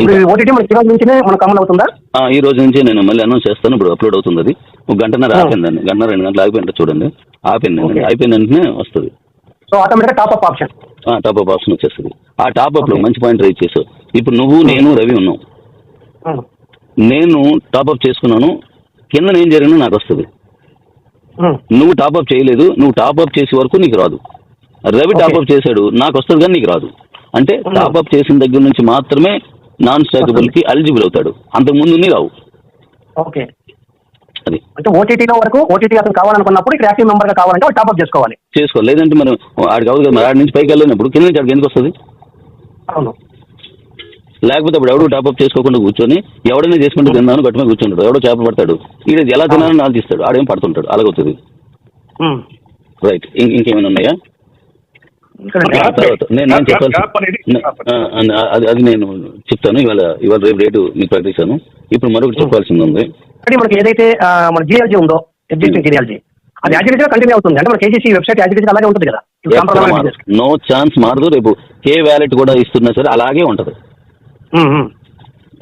ఇప్పుడు ఓటీటీ మనకి ఈరోజు నుంచినే మనకు అమలు అవుతుందా? ఆ, ఈ రోజు నుంచి నేను మళ్ళీ అనౌన్స్ చేస్తాను. ఇప్పుడు అప్లోడ్ అవుతుంది అది. ఒక గంటన్నర. ఆపిందండి గంటన్నర రెండు గంటలు ఆగిపోయింది చూడండి. ఆపింది ఓకే. అయిపోయిన వెంటనే వస్తుంది. So top up option top up option వచ్చేస్తుంది. ఆ టాప్ అప్లో ఓకే. మంచి పాయింట్ రైట్ చేసావు. ఇప్పుడు నువ్వు నేను రవి ఉన్నాం. నేను టాప్ అప్ చేసుకున్నాను. కింద ఏం జరిగినా నాకు వస్తుంది. నువ్వు టాప్ అప్ చేయలేదు. నువ్వు టాప్ అప్ చేసే వరకు నీకు రాదు. రవి. టాప్ అప్ చేశాడు. నాకు వస్తుంది కానీ నీకు రాదు. అంటే. టాప్ అప్ చేసిన దగ్గర నుంచి మాత్రమే నాన్ స్టాకబుల్కి ఎలిజిబుల్ అవుతాడు. అంతకు ముందు నీ రావు ఓకే. అది. అంటే ఓటీటీలో వరకు ఓటీటీ అతను కావాలనుకున్నప్పుడు ఇక్కడ యాక్టివ్ మెంబర్గా కావాలంటే టాప్ అప్ చేసుకోవాలి. చేసుకో లేదంటే మనం ఆడికి అవ్వదు కదా మరి ఆడి నుంచి పైకి వెళ్ళినప్పుడు కింద నుంచి ఆడికి ఎందుకు వస్తుంది? అవును. లేకపోతే అప్పుడు ఎవడు టాప్ అప్ చేసుకోకుండా కూర్చొని ఎవడైనా చేసుకుంటూ తిన్నాను గట్టి మీద కూర్చుంటాడు. ఎవడో చేప పడతాడు. ఇది ఎలా తినాలని ఆలోచిస్తాడు ఆడేం పడుతుంటాడు. అలాగవుతుంది. రైట్. ఇంకేమైనా ఉన్నాయా? నేను నేను చెప్పాల్సి అది అది నేను చెప్తాను. ఇవాళ ఇవాళ రేపు రేటు మీకు ప్రకటిస్తాను. ఇప్పుడు మరొకటి చెప్పాల్సింది ఉంది. అంటే మనకి ఏదైతే మన జియాలజీ ఉందో ఎగ్జిస్టింగ్ జియాలజీ అది యాజిటీగా కంటిన్యూ అవుతుంది. అంటే మన కేజీసీ వెబ్సైట్ యాజిటీగా అలాగే ఉంటుంది కదా. నో ఛాన్స్ మారదు. రేపు కే వ్యాలెట్ కూడా ఇస్తున్నా సరే అలాగే ఉంటుంది. ఉమ్.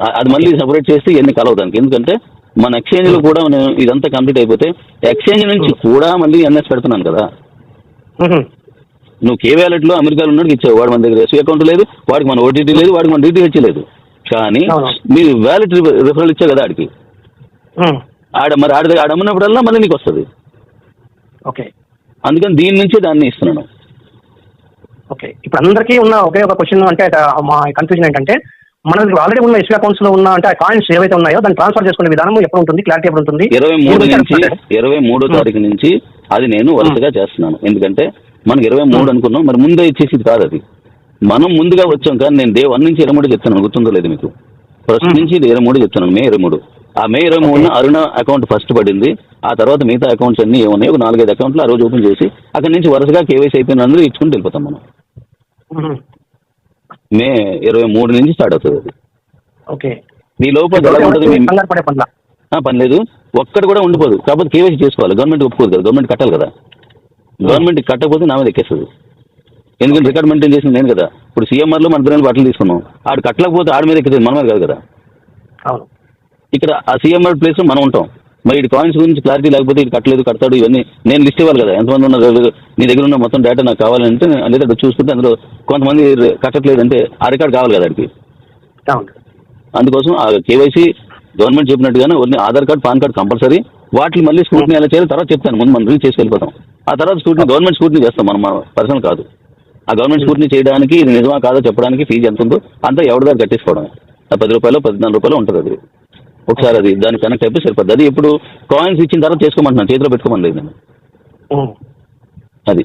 ఆ- అది మళ్ళీ సపరేట్ చేసి ఎన్ని కలవు దానికి. ఎందుకంటే మన ఎక్స్చేంజ్లో కూడా నేను ఇదంతా కంప్లీట్ అయిపోతే ఎక్స్చేంజ్ నుంచి కూడా మళ్ళీ ఎన్ఎస్ పెడుతున్నాను కదా. నువ్వు కే వ్యాలెట్లో అమెరికాలో ఉన్నట్టు ఇచ్చావు. వాడు మన దగ్గర ఎస్వీ అకౌంట్ లేదు వాడికి మన ఓటీటీ లేదు వాడికి మన డిటిహెచ్ లేదు. కానీ. మీరు వ్యాలెట్ రిఫరల్ ఇచ్చావు కదా ఆడికి. ఆడ మరి ఆడ ఆడ అమ్మినప్పుడల్లా మళ్ళీ నీకు వస్తుంది. ఓకే. అందుకని దీని నుంచి దాన్ని ఇస్తున్నాను. ఓకే. ఇప్పుడు అందరికీ ఉన్న ఒకే ఒక క్వశ్చన్ అంటే మా కన్ఫ్యూజన్ ఏంటంటే మనకి ఆల్రెడీ ఉన్న ఎస్వీ అకౌంట్స్లో ఉన్న అంటే కాయిన్స్ ఏవైతే ఉన్నాయో దాన్ని ట్రాన్స్ఫర్ చేసుకునే విధానం ఎప్పుడు ఉంటుంది? క్లారిటీ ఎప్పుడు ఉంటుంది? ఇరవై మూడు నుంచి? ఇరవై మూడో. తారీఖు నుంచి అది నేను వరుసగా చేస్తున్నాను. ఎందుకంటే మనకి ఇరవై మూడు అనుకున్నాం మరి ముందే ఇచ్చేసింది కాదు అది. మనం ముందుగా వచ్చాం కానీ నేను డే వన్ నుంచి ఇరవై మూడు చెప్తాను గుర్తుందో లేదు మీకు? First Hmm. నుంచి ఇది ఇరవై మూడు చెప్తాను మే ఇరవై మూడు. ఆ మే ఇరవై మూడున అరుణ అకౌంట్ ఫస్ట్ పడింది ఆ తర్వాత మిగతా అకౌంట్స్ అన్ని ఏమున్నాయి ఒక నాలుగైదు అకౌంట్లు ఆ రోజు ఓపెన్ చేసి అక్కడి నుంచి వరుసగా కేవైసీ అయిపోయిన అందరూ ఇచ్చుకుంటూ వెళ్ళిపోతాం మనం. ఉహు. మే ఇరవై మూడు నుంచి స్టార్ట్ అవుతుంది అది. ఓకే లోపల మీ- ఆ, పని లేదు. ఒక్కటి కూడా ఉండిపోదు. కాకపోతే కేవైసీ చేసుకోవాలి. గవర్నమెంట్ ఒప్పుకోదు కదా. గవర్నమెంట్ కట్టాలి కదా. గవర్నమెంట్ కట్టకపోతే నా మీద ఎక్కేస్తుంది. ఎందుకంటే రికార్డ్ మెయింటైన్ చేసింది నేను కదా. ఇప్పుడు సీఎంఆర్లో మన పిల్లలు బట్టలు తీసుకున్నాం. ఆడు కట్టలేకపోతే ఆడి మీద ఎక్కింది మన మీద కాదు కదా. అవును. ఇక్కడ ఆ సీఎంఆర్ ప్లేస్లో మనం ఉంటాం. మరి ఇటు కాయిన్స్ గురించి క్లారిటీ లేకపోతే ఇటు కట్టలేదు కడతాడు ఇవన్నీ నేను లిస్ట్ ఇవ్వాలి కదా. ఎంతమంది ఉన్నారు నీ దగ్గర ఉన్న మొత్తం డేటా నాకు కావాలంటే దగ్గర చూసుకుంటే అందులో కొంతమంది కట్టట్లేదు అంటే ఆ రికార్డ్ కావాలి కదా అవును. అందుకోసం ఆ కేవైసీ గవర్నమెంట్ చెప్పినట్టుగానే only Aadhaar card PAN card compulsory. వాటిని మళ్ళీ స్కూట్ని ఎలా చేయాలి తర్వాత చెప్తాను. ముందు మనం రిలీజ్ చేసి వెళ్ళిపోతాం. ఆ తర్వాత స్కూట్ని గవర్నమెంట్ స్కూట్ని చేస్తాం మనం పర్సనల్ కాదు. ఆ గవర్నమెంట్ స్కూట్ని చేయడానికి ఇది నిజమా కాదో చెప్పడానికి ఫీజు ఎంత ఉందో అంతా ఎవరి దగ్గర కట్టేసుకోవడమే. ఆ పది రూపాయలు పద్నాలుగు రూపాయలు ఉంటుంది అది. ఒకసారి అది దానికి కనెక్ట్ అయిపోయి సరిపోద్ది. అది ఇప్పుడు కాయిన్స్ ఇచ్చిన తర్వాత చేసుకోమంటున్నాను. చేతిలో పెట్టుకోమని లేదు. అది.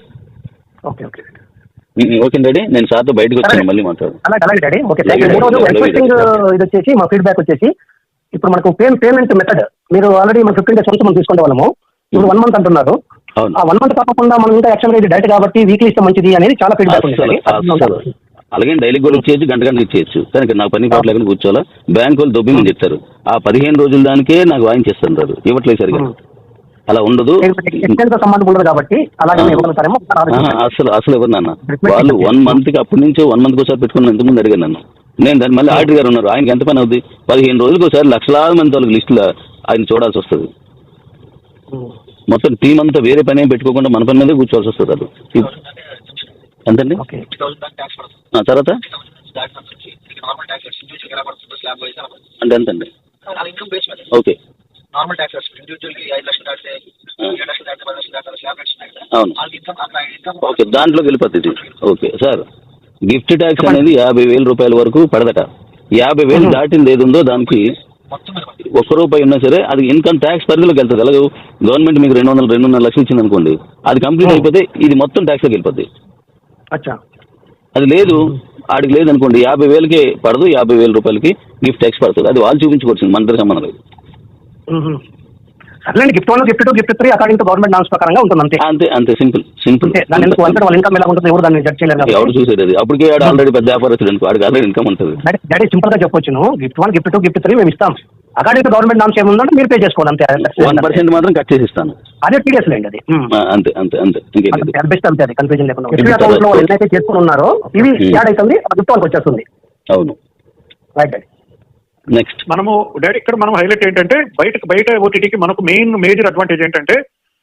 Okay okay. Okay daddy. నేను సార్తో బయటకు వచ్చాను మళ్ళీ మాట్లాడు అలాగే అలాగే డాడీ. Okay thank you. ఇది వచ్చేసి మా ఫీడ్బ్యాక్ వచ్చేసి ఇప్పుడు మనకు పే పేమెంట్ మెథడ్ మీరు ఆల్రెడీ మన ఫిఫ్టీన్ డేస్ వన్స్ మనం తీసుకునే వాళ్ళము. ఇప్పుడు వన్ మంత్ అంటున్నారు. ఆ వన్ మంత్ కాకుండా మనం ఇంకా యాక్షన్ ఇది డైరెక్ట్ కాబట్టి వీక్లీ ఇస్తే మంచిది అనేది చాలా ఫీడ్బ్యాక్ అలాగే డైలీ కూడా ఇచ్చేయచ్చు గంట గంట ఇచ్చేయచ్చు. కానీ నాకు పని పాట లేకుండా కూర్చోవాలా? బ్యాంక్ వాళ్ళు దొబ్బిమని చెప్తారు. ఆ పదిహేను రోజుల దానికే నాకు వాయించేస్తుంటారు ఇవ్వట్లేదు సరిగా. అలా ఉండదు. కాబట్టి. అసలు అసలు ఎవరు నాన్న? వాళ్ళు. వన్ మంత్కి అప్పటి నుంచి వన్ మంత్ ఒకసారి పెట్టుకుని ఎంతమంది అడిగాను నన్ను. నేను దాన్ని మళ్ళీ ఆడిటర్ గారు ఉన్నారు. ఆయనకి ఎంత పని అవుద్ది? పదిహేను రోజులకు ఒకసారి లక్షలాది మంది వాళ్ళకి లిస్టులో ఆయన చూడాల్సి వస్తుంది. మొత్తం టీం అంతా వేరే పని ఏం పెట్టుకోకుండా మన పని మీదే కూర్చోవాల్సి వస్తుంది అది. ఎంతండి? తర్వాత? అంటే ఎంతండి? ఓకే. నార్మల్ ట్యాక్సెస్ ఇండివిజువల్కి ఐదు లక్షలు దాటితే ఏడు లక్షలు దాటితే పది లక్షలు దాటితే స్లాబ్ ట్యాక్స్ ఉన్నాయి కదా అవును. వాళ్ళకి ఇన్కమ్ అట్లా ఇన్కమ్ ఓకే. దాంట్లోకి వెళ్ళిపోతుంది ఓకే. సార్. గిఫ్ట్ ట్యాక్స్ అనేది యాభై వేల రూపాయల వరకు పడదట యాభై వేలు. దాటింది ఏది ఉందో దానికి. ఒక్క రూపాయి ఉన్నా సరే అది ఇన్కమ్ ట్యాక్స్ పరిధిలోకి వెళ్తుంది అలాగే గవర్నమెంట్ మీకు రెండు వందలు రెండున్నర లక్షలు ఇచ్చింది అనుకోండి అది కంప్లీట్. అయిపోతే ఇది మొత్తం ట్యాక్స్లోకి వెళ్ళిపోద్ది అచ్చా అది లేదు ఆడికి లేదనుకోండి యాభై వేలకి పడదు యాభై వేల రూపాయలకి గిఫ్ట్ ట్యాక్స్ పడుతుంది అది వాళ్ళు చూపించుకోవాల్సింది మన సంబంధం లేదు. సర్లేండి gift one gift two gift three according to government norms ప్రకారంగా ఉంటుంది అంతే. అంతే అంతే సింపుల్ సింపుల్. దాని ఎందుకు అంటే వాళ్ళ ఇన్కమ్ ఎలా ఉంటుంది ఎవరు దాన్ని జడ్జ్ కాబట్టి. ఎవరు చూసేది? అది అప్పటికే ఆడు ఆల్రెడీ పెద్ద వ్యాపారస్తుడు అనుకో ఆడికి ఆల్రెడీ ఇన్కమ్ ఉంటుంది. డాడీ సింపుల్గా చెప్పొచ్చును gift one gift two gift three మేము ఇస్తాం. అకార్డింగ్ టు గవర్నమెంట్ నామ్స్ ఏముందంటే మీరు పే చేసుకోవాలి అంతే. వన్ పర్సెంట్ మాత్రం కట్ చేసి ఇస్తాను. అదే టీడీఎస్ లేండి అది. ఆ, అంతే అంతే అంతే బెస్ట్ అంతే అది కన్ఫ్యూజన్ లేకుండా. అకౌంట్లో ఎన్నైతే చేసుకుని ఉన్నారో ఇవి మ్మ్. యాడ్ అవుతుంది గిఫ్ట్ వాళ్ళకి వచ్చేస్తుంది. అవును. రైట్ డాడీ నెక్స్ట్ మనము డాడీ ఇక్కడ మనం హైలైట్ ఏంటంటే బయట బయట ఓటీటీకి మనకు మెయిన్ మేజర్ అడ్వాంటేజ్ ఏంటంటే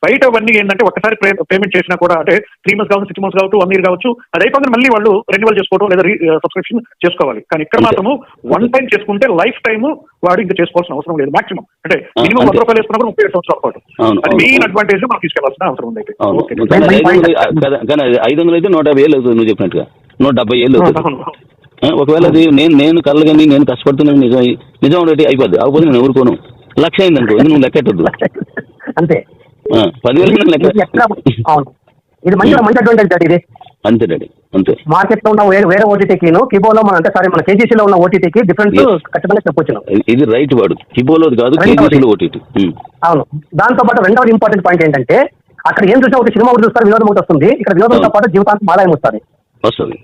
బయట అవన్నీ ఏంటంటే ఒకసారి పేమెంట్ చేసినా కూడా అంటే త్రీ మంత్స్ కావచ్చు సిక్స్ మంత్స్ కావచ్చు వన్ ఇయర్ కావచ్చు అది అయిపోతే మళ్ళీ వాళ్ళు రెన్యువల్ చేసుకోవడం లేదా సబ్స్క్రిప్షన్ చేసుకోవాలి. కానీ ఇక్కడ. మాత్రము వన్ టైం చేసుకుంటే లైఫ్ టైం వాడు ఇంకా చేసుకోవాల్సిన అవసరం లేదు మాక్సిమం అంటే మినిమం. వంద రూపాయలు వేసుకున్నప్పుడు ముప్పై ఏడు సంవత్సరాల పాటు. అది మెయిన్. అడ్వాంటేజ్ మనం తీసుకెళ్ళాల్సిన అవసరం ఉంది ఐదు వందలు అయితే నూట యాభై ఏళ్ళు అవుతుంది నువ్వు చెప్పినట్టుగా. నూట డెబ్బై ఏళ్ళు అవుతుంది. ఒకవేళ అది నేను నేను కళ్ళగని నేను కష్టపడుతున్నాను నిజం నిజం రెడ్డి అయిపోద్ది. అవ్వకపోతే నేను ఊరుకోను. లక్ష అయింది అనుకో నువ్వు లెక్కెట్టద్దు. అంతే. పదివేలు లెక్క అవును. ఇది మంచి మంచి అడ్వాంటేజ్ డాడీ ఇది అంతే డాడీ అంతే. మార్కెట్లో ఉన్న వేరే వేరే ఓటీటీకి కిబోలో మన అంటే సారీ మన కేజీసీలో ఉన్న ఓటీటీకి డిఫరెన్స్ Yes. ఖచ్చితంగా చెప్పొచ్చు ఇది- రైట్ వాడు. కిబోలోది కాదు కేజీసీలో ఓటీటీ అవును. దాంతో పాటు రెండవది ఇంపార్టెంట్ పాయింట్ ఏంటంటే అక్కడ ఏం చూసినా ఒకటి సినిమా ఒకటి చూస్తారు వినోదం ఒకటి వస్తుంది. ఇక్కడ వినోదంతో. పాటు జీవితానికి ఆదాయం వస్తుంది. వస్తుంది.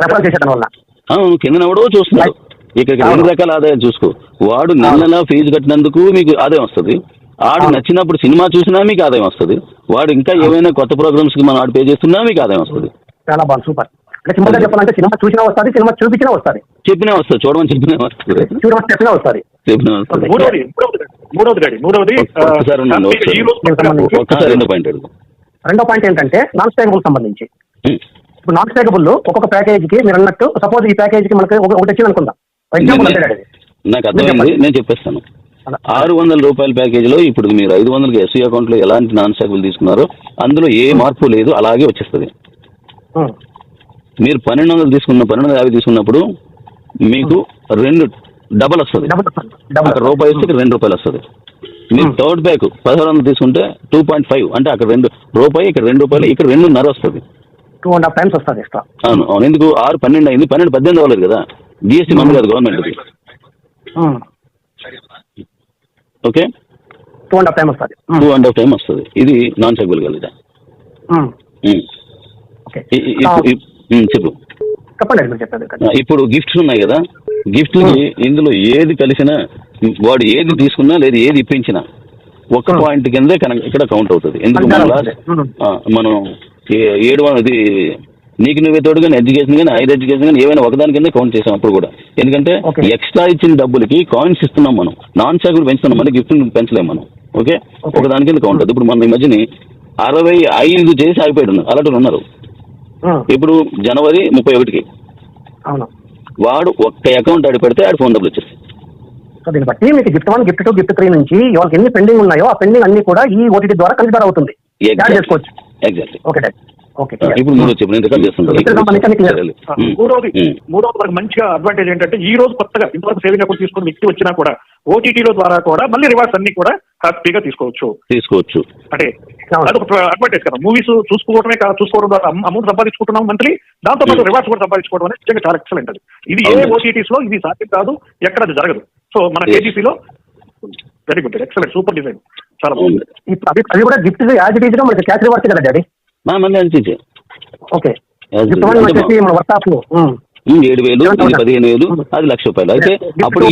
రెఫర్ చేసేయడం వల్ల. అవును కింద ఎవడో చూస్తున్నాడు. ఇక్కడ ఇక్కడ రెండు. రకాల ఆదాయం చూసుకో. వాడు నెల నెల ఫీజు కట్టినందుకు మీకు ఆదాయం వస్తుంది. ఆడు. నచ్చినప్పుడు సినిమా చూసినా మీకు ఆదాయం వస్తుంది. వాడు ఇంకా ఏమైనా కొత్త ప్రోగ్రామ్స్కి మనం ఆడు పే చేస్తున్నా మీకు ఆదాయం వస్తుంది. చాలా బాగుంది. సూపర్. సింపుల్ చెప్పాలంటే సినిమా చూసినా వస్తుంది సినిమా చూపించినా వస్తుంది. చెప్పినా వస్తుంది చూడమని చెప్పినా వస్తుంది. చూడమని చెప్పినా వస్తుంది. చెప్పినా వస్తుంది. మూడవది మూడవది రెండో పాయింట్ ఏంటంటే నాన్ స్టేబుల్ సంబంధించి. ఇప్పుడు నాన్ స్టేబుల్ ఒక్కొక్క ప్యాకేజీకి మీరు అన్నట్టు సపోజ్ ఈ ప్యాకేజీకి మనకి ఒక- ఒకటి వచ్చింది అనుకుందాం. ఎగ్జాంపుల్ అంటే డాడీ నాకు అర్థమైంది. నేను చెప్పేస్తాను. ఆరు వందల రూపాయల ప్యాకేజీలో ఇప్పుడు మీరు ఐదు వందలకి ఎస్సీ అకౌంట్లో ఎలాంటి నాన్ స్టాకులు తీసుకున్నారో అందులో ఏ మార్పు లేదు అలాగే వచ్చేస్తుంది. ఉం. మీరు పన్నెండు వందలు తీసుకున్న పన్నెండు వందల యాభై తీసుకున్నప్పుడు మీకు రెండు డబల్ వస్తుంది. అక్కడ రూపాయి వస్తే రెండు రూపాయలు వస్తుంది. మీరు Hmm. థర్డ్ బ్యాక్ పదహారు వందలు తీసుకుంటే టూ పాయింట్ ఫైవ్ అంటే అక్కడ రెండు రూపాయి ఇక్కడ రెండు రూపాయలు ఇక్కడ రెండున్నర వస్తుంది. టూ అండ్ హాఫ్ టైమ్స్ వస్తుంది ఎక్స్ట్రా అవును అవును. ఎందుకు? ఆరు పన్నెండు అయింది. పన్నెండు పద్దెనిమిది అవ్వలేదు కదా? జిఎస్టీ మంది కాదు గవర్నమెంట్కి okay? Two and half time వస్తుంది. టూ అండ్ హాఫ్ టైం వస్తుంది. ఇది నాన్ సెగ్బుల్ కలిదా చెప్పు. చెప్పండి మీరు ఇప్పుడు గిఫ్ట్స్ ఉన్నాయి కదా? గిఫ్ట్ ఇందులో ఏది కలిసినా వాడు ఏది తీసుకున్నా లేదు ఏది ఇప్పించినా ఒక్క. పాయింట్ కిందే ఇక్కడ కౌంట్ అవుతుంది. ఎందుకు? మనం ఏడు వందది నీకు నువ్వే తోడు కానీ ఎడ్యుకేషన్ కానీ హైర్ ఎడ్యుకేషన్ కానీ ఏమైనా ఒకదాని కింద కౌంట్ చేసాం అప్పుడు కూడా. ఎందుకంటే. ఎక్స్ట్రా ఇచ్చిన డబ్బులకి కాయిన్స్ ఇస్తున్నాం మనం. నాన్ చాకులు పెంచుతున్నాం అంటే గిఫ్ట్ పెంచలేం మనం. ఓకే. ఒకదాని కింద కౌంట్ ఇప్పుడు మన ఈ మధ్యని అరవై ఐదు చేసి ఆగిపోయాడు అలాంటి ఉన్నారు. ఇప్పుడు జనవరి ముప్పై ఒకటికి వాడు ఒక్క అకౌంట్ ఆడి పెడితే ఆడి ఫోన్ డబ్బులు వచ్చేస్తాయి సో దీన్ని బట్టి మీకు gift one gift two gift three నుంచి వాళ్ళకి ఎన్ని పెండింగ్ ఉన్నాయో ఆ పెండింగ్ అన్ని కూడా ఈ ఓటీటీ ద్వారా కన్సిడర్ అవుతుంది. యాడ్ చేసుకోవచ్చు. ఎగ్జాక్ట్లీ ఓకే ఓకే ఇప్పుడు మూడు చెప్పు నేను రికార్డ్ clear. చేస్తుంటాను మూడవది మూడవది మనకు మంచిగా అడ్వాంటేజ్ ఏంటంటే ఈ రోజు కొత్తగా ఇంతవరకు సేవింగ్ అకౌంట్ తీసుకుని వ్యక్తి వచ్చినా కూడా ఓటీటీలో ద్వారా కూడా మళ్ళీ రివార్డ్స్ అన్ని కూడా హ్యాపీగా తీసుకోవచ్చు. తీసుకోవచ్చు. అంటే. అదొక అడ్వాంటేజ్ కదా. మూవీస్ చూసుకోవడమే కాదు చూసుకోవడం ద్వారా అమౌంట్ సంపాదించుకుంటున్నాం మంత్లీ దాంతో పాటు Hmm. రివార్డ్స్ కూడా సంపాదించుకోవడం అనేది నిజంగా చాలా ఎక్సలెంట్ అది. ఇది ఏ. ఓటీటీస్లో ఇది సాధ్యం కాదు ఎక్కడ అది జరగదు. సో మన. కేజీసీలో very good excellent super design చాలా బాగుంది. అవి కూడా గిఫ్ట్ యాజ్ ఇట్ ఈజ్ మనకి క్యాష్ రివార్డ్స్ కదా డాడీ మా మంది అనిపించే ఓకే గిఫ్ట్. వచ్చేసి మన వర్తాప్ ఏడు వేలు ఇది 7,000. పదిహేను వేలు. అది లక్ష రూపాయలు. అయితే అప్పుడు.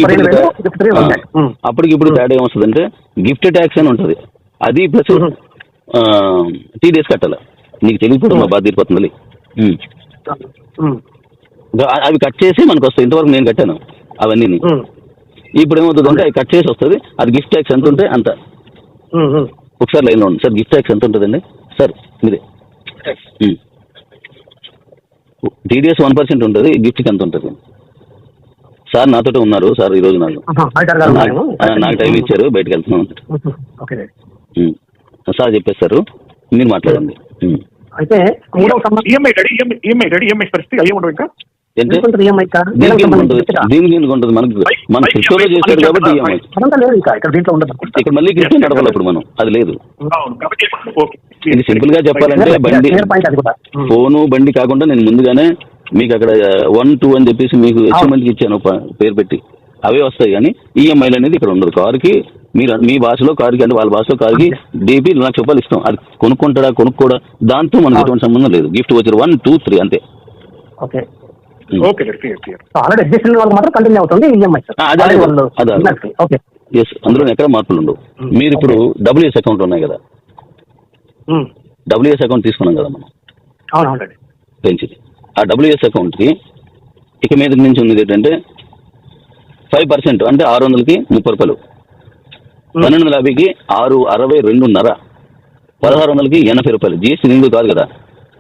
అప్పటికి ఇప్పుడు తేడా ఏమొస్తుందంటే గిఫ్ట్ ట్యాక్స్ అని ఉంటుంది. అది ప్లస్. టీ డేస్ కట్టాలి. నీకు తెలియకపోతే మా. బాధ తీరిపోతుంది అవి కట్ చేసి మనకు వస్తాయి. ఇంతవరకు నేను కట్టాను అవన్నీ. ఇప్పుడు ఏమవుతుందంటే అవి కట్ చేసి వస్తుంది. అది గిఫ్ట్ ట్యాక్స్ ఎంత ఉంటే అంత. ఒకసారి లైన్లో ఉండి సార్ గిఫ్ట్ ట్యాక్స్ ఎంత ఉంటుందండి సార్ మీదే. టీడీఎస్ వన్ పర్సెంట్ ఉంటుంది గిఫ్ట్కి ఎంత ఉంటుంది? సార్ నాతోటే ఉన్నారు. సార్ ఈరోజు నాకు. ఆహా, రైటర్ గారు నాకు నాకు టైం ఇచ్చారు బయటకు ఉమ్. సార్ చెప్పేస్తారు మీరు మాట్లాడండి. అయితే పరిస్థితి అయ్యి ఉండవు ఇంకా? దీనికి ఎందుకు ఉంటుంది మనకి మన చేశారు కాబట్టి ఇంకా. ఇక్కడ దీంట్లో ఉండదు. ఇక్కడ మళ్ళీ క్రిప్టో నడవాలి ఇప్పుడు మనం. అది లేదు. ఇది సింపుల్గా చెప్పాలంటే బండి ఉం. ఫోను బండి కాకుండా నేను ముందుగానే మీకు అక్కడ వన్ టూ అని చెప్పేసి మీకు హెచ్ఎంఎల్కి ఇచ్చాను ప- పేరు పెట్టి. అవే వస్తాయి కానీ ఈఎంఐలు అనేది ఇక్కడ ఉండదు. కారుకి మీరు మీ భాషలో కారుకి అంటే వాళ్ళ భాషలో కారుకి డీపీ లక్ష రూపాయలు ఇస్తాం. అది కొనుక్కుంటాడా కొనుక్కోడా దాంతో మనకి ఎటువంటి సంబంధం లేదు. గిఫ్ట్ వచ్చారు వన్ టూ త్రీ అంతే. Okay. Okay clear clear already existing వాళ్ళకి మాత్రం కంటిన్యూ అవుతుంది ఈఎంఐ సార్ ఆ, అదే, అదే. వాళ్ళు అదే, అదే. విన్నర్స్కి. ఓకే ఎస్ అందులో ఎక్కడ మార్పులు ఉండవు. Hmm. మీరు ఇప్పుడు డబ్ల్యూఎస్ అకౌంట్ ఉన్నాయి కదా. డబ్ల్యూఎస్ అకౌంట్ తీసుకున్నాం కదా మనం. అవును పెంచింది. ఆ డబ్ల్యూఎస్ అకౌంట్కి ఇక మీద నుంచి ఉన్నది ఏంటంటే ఫైవ్ పర్సెంట్ అంటే ఆరు వందలకి ముప్పై రూపాయలు. పన్నెండు వందల యాభైకి ఆరు అరవై రెండున్నర. పదహారు వందలకి ఎనభై రూపాయలు. జిఎస్టీ నిండు కాదు కదా.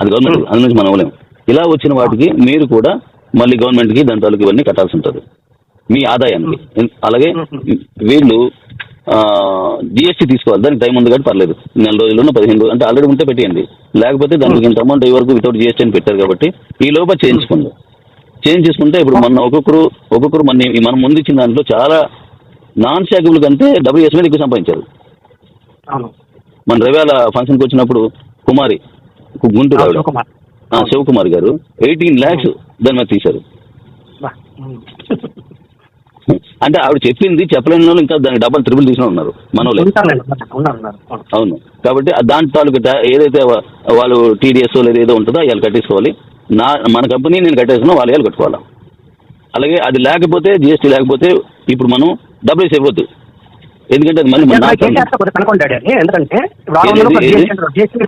అది గవర్నమెంట్ అందు నుంచి మనం ఇలా వచ్చిన వాటికి మీరు కూడా మళ్ళీ గవర్నమెంట్కి దాని తాలూకు ఇవన్నీ కట్టాల్సి ఉంటుంది. మీ ఆదాయానికి. అలాగే వీళ్ళు జిఎస్టీ తీసుకోవాలి. దానికి టైం ఉంది కాబట్టి పర్లేదు. నెల రోజుల్లో పదిహేను రోజులు అంటే ఆల్రెడీ ఉంటే పెట్టేయండి. లేకపోతే దానికి ఇంత అమౌంట్ అయ్యే వరకు వితౌట్ జిఎస్టీ అని పెట్టారు కాబట్టి ఈ లోపల చేయించుకోండి చేంజ్ చేసుకుంటే ఇప్పుడు మన ఒక్కొక్కరు ఒక్కొక్కరు మన మనం ముందు ఇచ్చిన దాంట్లో చాలా నాన్ శాఖబుల్ కంటే డబ్ల్యూఎస్ మీద ఎక్కువ సంపాదించారు. మన రవేల ఫంక్షన్కి వచ్చినప్పుడు కుమారి గుంటూరు శివకుమార్ గారు. ఎయిటీన్ ల్యాక్స్ దాని మీద తీశారు. అంటే ఆవిడ చెప్పింది చెప్పలేని వాళ్ళు ఇంకా దానికి డబల్ ట్రిపుల్ తీసిన ఉన్నారు. మనోలే. అవును. కాబట్టి దాని తాలూకు ఏదైతే వాళ్ళు టీడీఎస్ లేదా ఏదో ఉంటుందో వాళ్ళు కట్టేసుకోవాలి. నా మన కంపెనీ నేను కట్టేసుకున్నా వాళ్ళు వాళ్ళు కట్టుకోవాలి. అలాగే అది లేకపోతే జిఎస్టీ లేకపోతే ఇప్పుడు మనం డబ్బులు ఇవ్వద్దు ఎందుకంటే అది మళ్ళీ ఎందుకంటే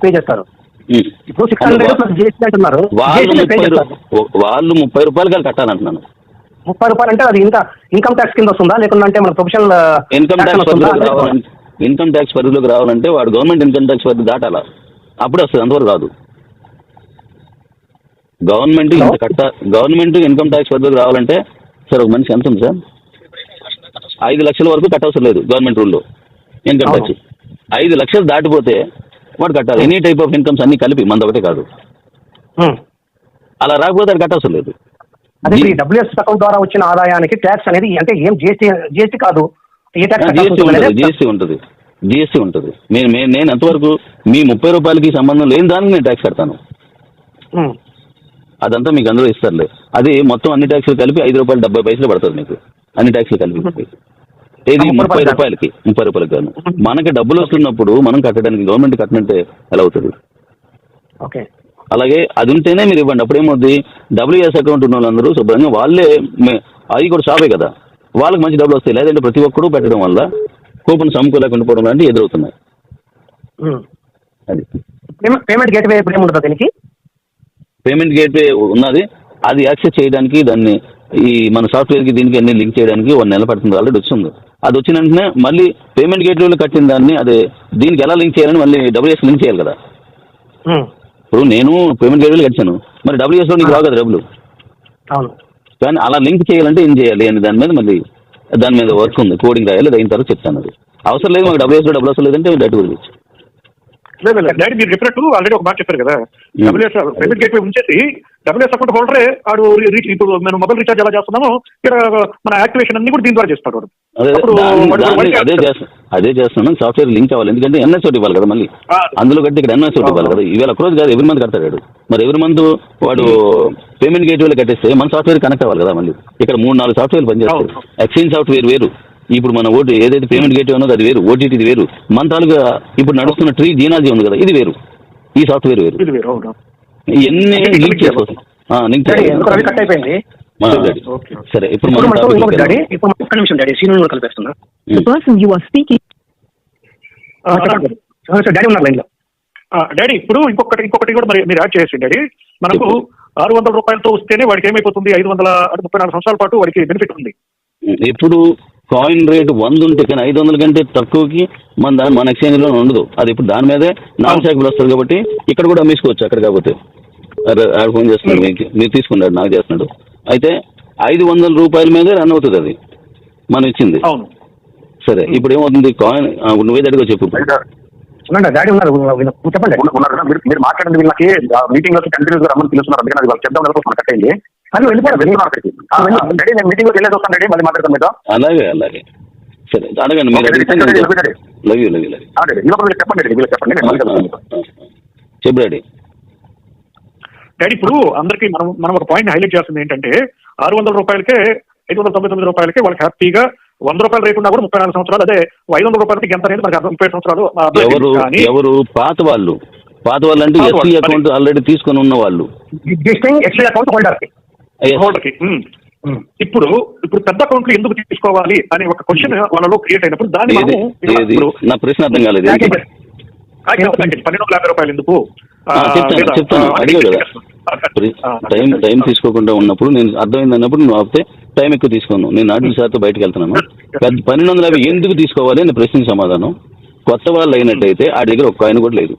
పే చేస్తారు. ఇప్పుడు సిక్స్ హండ్రెడ్ ప్లస్ జిఎస్టీ అంటున్నారు. వాళ్ళు ముప్పై రూపాయలు కలిసి కట్టాలంటున్నాను. ముప్పై రూపాయలు అంటే అది ఇంకా ఇన్కమ్ ట్యాక్స్ కింద వస్తుందా? లేకుంటే అంటే మన professional income tax income tax పరిధిలోకి రావాలంటే వాడు గవర్నమెంట్ ఇన్కమ్ ట్యాక్స్ పరిధి దాటాలా? అప్పుడే వస్తుంది అంతవరకు రాదు. గవర్నమెంట్ ఇంత కట్ట గవర్నమెంట్ ఇన్కమ్ ట్యాక్స్ పరిధిలోకి రావాలంటే సార్ ఒక మనిషి ఎంత ఉంది సార్? ఐదు లక్షల వరకు కట్టవసరం లేదు గవర్నమెంట్ రూల్లో ఇన్కమ్ ట్యాక్స్ ఐదు లక్షలు దాటిపోతే వాడు కట్టాలి. ఎనీ టైప్ ఆఫ్ ఇన్కమ్స్ అన్ని కలిపి మనది ఒకటే కాదు. అలా రాకపోతే అది కట్టవసరం లేదు. అదే ఈ డబ్ల్యూఎస్ అకౌంట్ ద్వారా వచ్చిన ఆదాయానికి ట్యాక్స్ అనేది అంటే ఏం జిఎస్టీ జిఎస్టీ కాదు. ఏ ట్యాక్స్ జిఎస్టీ ఉంటుంది జిఎస్టీ ఉంటుంది. జిఎస్టీ ఉంటుంది. నేను నేను నేను ఎంతవరకు మీ ముప్పై రూపాయలకి సంబంధం లేని దానికి నేను ట్యాక్స్ కడతాను. అదంతా మీకు అందులో ఇస్తారులే. అది మొత్తం అన్ని ట్యాక్స్లు కలిపి ఐదు రూపాయలు డెబ్బై పైసలు పడుతుంది మీకు. అన్ని ట్యాక్స్లు కలిపి. ఏది? ముప్పై ముప్పై రూపాయలు రూపాయలకి ముప్పై రూపాయలకి గాను మనకి డబ్బులు వస్తున్నప్పుడు మనం కట్టడానికి గవర్నమెంట్ కట్టనంటే ఎలా అవుతుంది? ఓకే. అలాగే అది ఉంటేనే మీరు ఇవ్వండి. అప్పుడు ఏమవుద్ది? డబ్ల్యూఎస్ అకౌంట్ ఉన్న వాళ్ళందరూ శుభ్రంగా వాళ్ళే అది కూడా షాపే కదా. వాళ్ళకి మంచి డబ్బులు వస్తాయి. లేదంటే ప్రతి ఒక్కరూ పెట్టడం వల్ల కూపన్ సమ్ముకోలేకుండా పోవడం లాంటివి ఎదురవుతున్నాయి. అది. పేమెంట్ గేట్వే ఇప్పుడు ఏముంటుందా దీనికి? పేమెంట్ గేట్వే ఉన్నది. అది యాక్సెస్ చేయడానికి దాన్ని ఈ మన సాఫ్ట్వేర్కి దీనికి అన్ని లింక్ చేయడానికి వన్ నెల పడుతుంది. ఆల్రెడీ వచ్చింది. అది వచ్చిన వెంటనే మళ్ళీ పేమెంట్ గేట్వేలో కట్టిన దాన్ని అదే దీనికి ఎలా లింక్ చేయాలని మళ్ళీ డబ్ల్యూఎస్ లింక్ చేయాలి కదా. ఇప్పుడు నేను పేమెంట్ గేట్వేలో కట్టాను. మరి డబ్ల్యూఎస్లో నీకు రావు కదా డబ్బులు. అవును. కానీ అలా లింక్ చేయాలంటే ఏం చేయాలి అని దాని మీద మళ్ళీ దాని మీద వర్క్ ఉంది. కోడింగ్ రాయాలి అయిన తర్వాత చెప్తాను అది. అవసరం లేదు మాకు డబ్ల్యూఎస్లో డబ్బులు అవసరం లేదంటే డైరెక్ట్ లేదు లేదు డాడీ మీరు చెప్పినట్టు ఆల్రెడీ ఒక మాట చెప్పారు కదా. డబ్ల్యూఎస్ పేమెంట్ గేట్వే ఉంచేసి డబ్ల్యూఎస్ అకౌంట్ హోల్డరే ఆడు ఇప్పుడు మనం మొబైల్ రీఛార్జ్ ఎలా చేస్తున్నామో ఇక్కడ మన యాక్టివేషన్ అన్ని కూడా దీని ద్వారా చేస్తాడు. అదే అదే చేస్తాను అదే చేస్తున్నాను సాఫ్ట్వేర్ లింక్ అవ్వాలి. ఎందుకంటే ఎన్ఎస్ ఒకటి ఇవ్వాలి కదా మళ్ళీ. అందులో కట్టి ఇక్కడ ఎన్ఎస్ ఒకటి ఇవ్వాలి కదా. ఇవాళ ఒక రోజు కాదు ఎవ్రీ మంత్ కడతాడు. మరి ఎవ్రీ మంత్ వాడు పేమెంట్ గేట్వేలో కట్టేస్తే మన సాఫ్ట్వేర్ కనెక్ట్ అవ్వాలి కదా మళ్ళీ. ఇక్కడ మూడు నాలుగు సాఫ్ట్వేర్ పనిచేస్తాయి. ఎక్స్చేంజ్ సాఫ్ట్వేర్ వేరు. ఇప్పుడు మన ఓటీ ఏదైతే పేమెంట్ గేట్వే ఉన్నదో అది వేరు. ఓటీటీ వేరు. మన తాలూగా ఇప్పుడు నడుస్తున్న ట్రీ జీనాలజీ ఉంది కదా ఇది వేరు. ఈ సాఫ్ట్వేర్ వేరు. ఇది వేరు అవును. ఇవన్నీ అన్నిటికీ లింక్ చేసుకోవచ్చు. లింక్. సరే ఇప్పుడు డాడీ. ఇప్పుడు ఒక్క నిమిషం డాడీ ఉన్నారు. లైన్లో. ఇప్పుడు ఇంకొకటి ఇంకొకటి కూడా మరి మీరు యాడ్ చేసి డాడీ. మనకు ఆరు వందల రూపాయలతో వస్తేనే వాడికి ఏమైపోతుంది? ఐదు వందల ముప్పై నాలుగు సంవత్సరాల పాటు వాడికి బెనిఫిట్ ఉంది. ఇప్పుడు కాయిన్ రేట్ వంద ఉంటే కానీ ఐదు వందల కంటే తక్కువకి మన దాని మన ఎక్స్చేంజ్లో ఉండదు. అది ఇప్పుడు దాని మీదే నాన్ శాఖలు వస్తుంది కాబట్టి ఇక్కడ కూడా అమ్మేసుకోవచ్చు అక్కడ కాకపోతే. అరే, ఆడ ఫోన్ చేస్తున్నాడు మీకు మీరు తీసుకున్నాడు నాకు చేస్తున్నాడు. అయితే ఐదు వందల రూపాయల మీదే రన్ అవుతుంది అది. మనం ఇచ్చింది. అవును. సరే ఇప్పుడు ఏమవుతుంది? కాయిన్ నువ్వే అడిగో చెప్పు డాడీ ఉన్నారు చెప్పండి. మీరు మాట్లాడండి వీళ్ళకి మీటింగ్లోకి కంటిన్యూస్గా రమ్మని పిలుస్తున్నారు. అందుకని అది వాళ్ళు చెప్దాం అనుకుంటున్నాను అక్కడికి. రెడీ నేను మీటింగ్లోకి వెళ్ళేసి వస్తాను రెడీ మళ్ళీ మాట్లాడతాం మీతో అలాగే అలాగే. సరే అడగండి మీరు. Love you love you love చెప్పండి రెడీ చెప్పండి నేను మళ్ళీ కలుస్తాను మీతో. చెప్పు డాడీ. డాడీ ఇప్పుడు అందరికి మనం మనం ఒక పాయింట్ హైలైట్ చేస్తుంది ఏంటంటే ఆరు వందల రూపాయలకే ఐదు వందల తొంభై తొమ్మిది రూపాయలకే వాళ్ళకి హ్యాపీగా వంద రూపాయలు రేట్ ఉన్నా కూడా ముప్పై నాలుగు సంవత్సరాలు అదే ఐదు వందల రూపాయలకి ఎంత అనేది మనకి అర్థం ముప్పై సంవత్సరాలు ఎవరు ఎవరు? పాత వాళ్ళు. పాత వాళ్ళు అంటే ఎస్సీ అకౌంట్ ఆల్రెడీ తీసుకొని ఉన్న వాళ్ళు ఎక్స్ట్రా అకౌంట్ హోల్డర్కి Yes. హోల్డర్కి. ఇప్పుడు ఇప్పుడు పెద్ద అకౌంట్లు ఎందుకు తీసుకోవాలి అనే ఒక క్వశ్చన్ వాళ్ళలో క్రియేట్ అయినప్పుడు దాన్ని ఇప్పుడు నా ప్రశ్న అర్థం కాలేదు. పన్నెండు యాభై రూపాయలు ఎందుకు? టైం టైం తీసుకోకుండా ఉన్నప్పుడు నేను అర్థమైంది అన్నప్పుడు నువ్వు ఆపితే టైం ఎక్కువ తీసుకోను. నేను నాటిల సార్తో బయటకు వెళ్తున్నాను. పెద్ద పన్నెండు వందల యాభై ఎందుకు తీసుకోవాలి అని ప్రశ్నకి సమాధానం. కొత్త వాళ్ళు అయినట్టయితే ఆ దగ్గర ఒక్క ఆయన కూడా లేదు.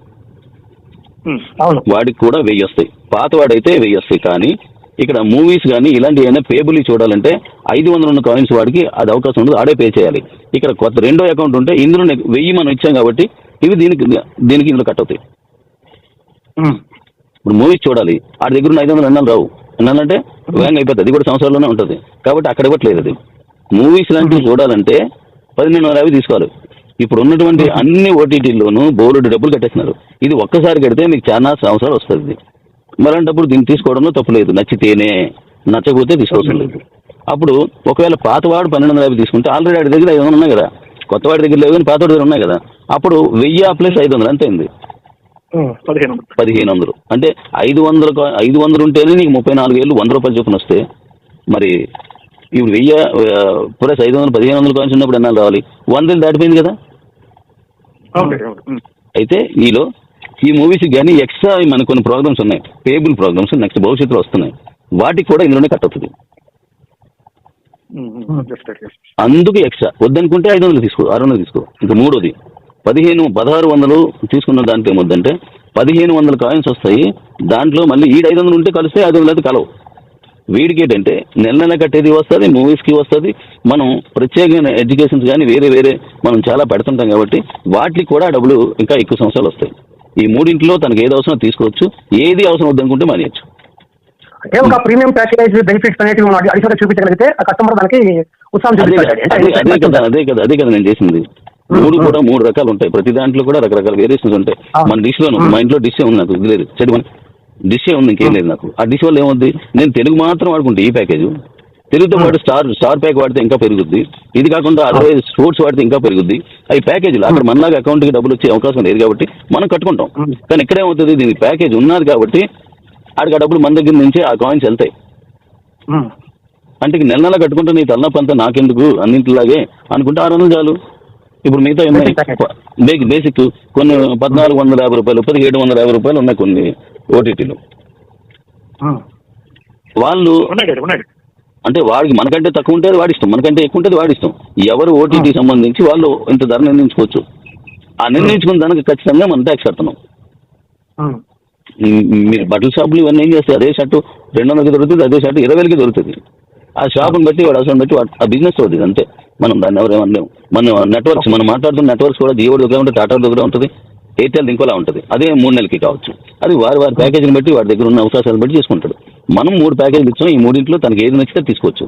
వాడికి కూడా వెయ్యి వస్తాయి. పాతవాడైతే వెయ్యి వస్తాయి. కానీ ఇక్కడ మూవీస్ కానీ ఇలాంటి ఏమైనా పేబుల్ చూడాలంటే ఐదు వందలు ఉన్న కాయిన్స్ వాడికి అది అవకాశం ఉండదు ఆడే పే చేయాలి. ఇక్కడ కొత్త రెండో అకౌంట్ ఉంటే ఇందులో వెయ్యి మనం ఇచ్చాం కాబట్టి ఇవి దీనికి దీనికి ఇందులో కట్ అవుతాయి. ఇప్పుడు మూవీస్ చూడాలి ఆడి దగ్గర ఉన్న ఐదు వందలు ఎన్నాళ్ళు రావు. ఎన్నాలంటే వేగంగా అయిపోతుంది అది కూడా సంవత్సరాల్లోనే ఉంటుంది. కాబట్టి అక్కడ ఇవ్వట్లేదు అది. మూవీస్ లాంటివి చూడాలంటే పదిహేను వందల యాభై తీసుకోవాలి. ఇప్పుడు ఉన్నటువంటి అన్ని ఓటీటీల్లోనూ బోర్డు డబ్బులు కట్టేస్తున్నారు. ఇది ఒక్కసారి కడితే మీకు చాలా సంవత్సరాలు వస్తుంది. మరంటప్పుడు దీన్ని తీసుకోవడంలో తప్పు లేదు. నచ్చితేనే నచ్చకపోతే తీసుకోవడం లేదు. అప్పుడు ఒకవేళ పాతవాడు పన్నెండు వందల యాభై తీసుకుంటే ఆల్రెడీ ఆడి దగ్గర ఐదు వందలు ఉన్నాయి కదా. కొత్తవాడి దగ్గర లేవు కానీ పాతవాడి దగ్గర ఉన్నాయి కదా. అప్పుడు వెయ్యి ప్లస్ ఐదు వందలు అంతే అయింది? ఉమ్. పదిహేను వందలు. అంటే ఐదు వందలు ఐదు వందలు ఉంటేనే నీకు ముప్పై నాలుగు వేలు వంద రూపాయలు చొప్పున వస్తే మరి ఇప్పుడు వెయ్యి ప్లస్ ఐదు వందలు పదిహేను వందలు కాయిన్స్ ఉన్నప్పుడు ఎన్నాళ్ళు రావాలి? వందలు దాటిపోయింది కదా? అయితే ఈలో ఈ మూవీస్ కానీ ఎక్స్ట్రా మనకు కొన్ని ప్రోగ్రామ్స్ ఉన్నాయి. పేబుల్ ప్రోగ్రామ్స్ నెక్స్ట్ భవిష్యత్తులో వస్తున్నాయి. వాటికి కూడా ఇందులోనే కట్ అవుతుంది. అందుకు ఎక్స్ట్రా వద్దనుకుంటే ఐదు వందలు తీసుకో ఆరు వందలు తీసుకో. ఇంకా మూడోది. పదిహేను పదహారు వందలు తీసుకున్న దాంట్లో ఏమొద్దంటే పదిహేను వందల కాయిన్స్ వస్తాయి. దాంట్లో మళ్ళీ ఈడు ఐదు వందలు ఉంటే కలిస్తే ఐదు వందలు అయితే కలవు. వీడికి ఏంటంటే నెల నెల కట్టేది వస్తుంది మూవీస్కి వస్తుంది. మనం ప్రత్యేకమైన ఎడ్యుకేషన్స్ కానీ వేరే వేరే మనం చాలా పెడుతుంటాం కాబట్టి వాటికి కూడా డబ్బులు ఇంకా ఎక్కువ సంవత్సరాలు వస్తాయి. ఈ మూడింటిలో తనకి ఏది అవసరం తీసుకోవచ్చు. ఏది అవసరం వద్దనుకుంటే మానేయచ్చు. అంటే ఒక ప్రీమియం ప్యాకేజ్ బెనిఫిట్స్ అనేవి మనం అడిషనల్ చూపించగలిగితే ఆ కస్టమర్ దానికి ఉత్సాహం అదే కదా, అదే కదా అదే నేను చేసింది. మూడు కూడా మూడు రకాలు ఉంటాయి. ప్రతి దాంట్లో కూడా రకరకాల వేరియేషన్స్ ఉంటాయి. మన డిష్లో మా ఇంట్లో డిష్ ఉంది నాకు లేదు. చెడు మన డిష్ ఉంది ఇంకేం లేదు నాకు. ఆ డిష్ వల్ల ఏమవుద్ది? నేను తెలుగు మాత్రం వాడుకుంటే ఈ ప్యాకేజ్ తెలుగుతో పాటు స్టార్ స్టార్ ప్యాక్ వాడితే ఇంకా పెరుగుద్ది. ఇది కాకుండా అదర్వైజ్ స్పోర్ట్స్ వాడితే ఇంకా పెరుగుద్ది. అవి ప్యాకేజీలు. అక్కడ మనలాగా అకౌంట్కి డబ్బులు వచ్చే అవకాశం లేదు కాబట్టి మనం కట్టుకుంటాం. కానీ ఇక్కడ ఏమవుతుంది? దీనికి ప్యాకేజ్ ఉన్నది కాబట్టి ఆడికి ఆ డబ్బులు మన దగ్గర నుంచి ఆ కాయిన్స్ వెళ్తాయి. అంటే నెల నెల కట్టుకుంటే నీ తలనొప్పి అంతా నాకెందుకు? అన్నింటిలాగే అనుకుంటే ఆరు వందలు చాలు. ఇప్పుడు మిగతా ఉన్నాయి. బేసిక్ కొన్ని పద్నాలుగు వందల యాభై రూపాయలు పదిహేడు వందల యాభై రూపాయలు ఉన్నాయి కొన్ని ఓటీటీలు. వాళ్ళు అంటే వాడికి మనకంటే తక్కువ ఉంటే అది వాడి ఇష్టం మనకంటే ఎక్కువ ఉంటే అది వాడి ఇష్టం ఎవరు ఓటీటీ సంబంధించి వాళ్ళు ఇంత ధర నిర్ణయించుకోవచ్చు. ఆ నిర్ణయించుకున్న దానికి ఖచ్చితంగా మనం ట్యాక్స్ కడుతున్నాం మీరు బట్టల షాపులు ఇవన్నీ ఏం చేస్తాయి? అదే షర్టు రెండు వందలకి దొరుకుతుంది అదే షర్టు ఇరవై వేలకి దొరుకుతుంది. ఆ షాపుని బట్టి వాడు అవసరం బట్టి వాడు- ఆ బిజినెస్ అవుతుంది అంతే. మనం దాన్ని ఎవరు ఏమనలేము. మన నెట్వర్క్స్ మనం మాట్లాడుతున్న నెట్వర్క్స్ కూడా జియో దగ్గర ఉంటుంది టాటా దగ్గర ఉంటుంది. ఎయిర్టెల్ ఇంకోలా ఉంటుంది. అదే మూడు నెలలకి కావచ్చు. అది వారి వారి ప్యాకేజీని బట్టి వాడి దగ్గర ఉన్న అవకాశాలను బట్టి చేసుకుంటాడు మనం మూడు ప్యాకేజీలు ఇచ్చాం ఈ మూడింట్లో తనకి ఏది నచ్చితే తీసుకోవచ్చు.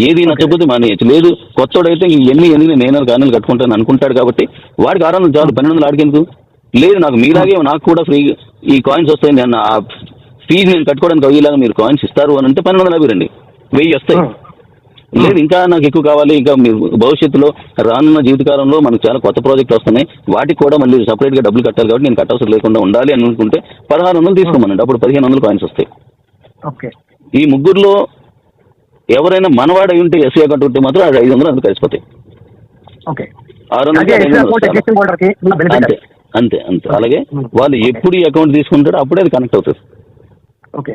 ఏది నచ్చకపోతే మానేయచ్చు. లేదు కొత్తోడైతే ఈ ఎన్ని ఎన్ని నేను కానలు కట్టుకుంటాను అనుకుంటాడు కాబట్టి వాడికి ఆరు వందలు చాలు పన్నెండు వందలు ఆడికెందుకు? లేదు నాకు మీలాగే నాకు కూడా ఫ్రీ ఈ కాయిన్స్ వస్తాయి నేను ఆ ఫీజు నేను కట్టుకోవడానికి అయ్యేలాగా మీరు కాయిన్స్ ఇస్తారు అని అంటే పన్నెండు వందల యాభై రండి. వెయ్యి వస్తాయి. లేదు ఇంకా నాకు ఎక్కువ కావాలి ఇంకా మీరు భవిష్యత్తులో రానున్న జీవితకాలంలో మనకు చాలా కొత్త ప్రాజెక్టులు వస్తున్నాయి. వాటికి కూడా మళ్ళీ సపరేట్గా డబ్బులు కట్టాలి కాబట్టి నేను కట్టవసరం లేకుండా ఉండాలి అని అనుకుంటే పదహారు వందలు తీసుకోమనండి. అప్పుడు పదిహేను వందలు కాయిన్స్ వస్తాయి. ఓకే. ఈ ముగ్గురులో ఎవరైనా మనవాడై ఉంటే ఎస్సీ అకౌంట్ ఉంటే మాత్రం అది ఐదు వందలు అందుకు కలిసిపోతాయి. ఓకే. ఆరు వందలు అంతే అంతే అంతే. అలాగే. వాళ్ళు ఎప్పుడు ఈ అకౌంట్ తీసుకుంటారో అప్పుడే అది కనెక్ట్ అవుతుంది. ఓకే.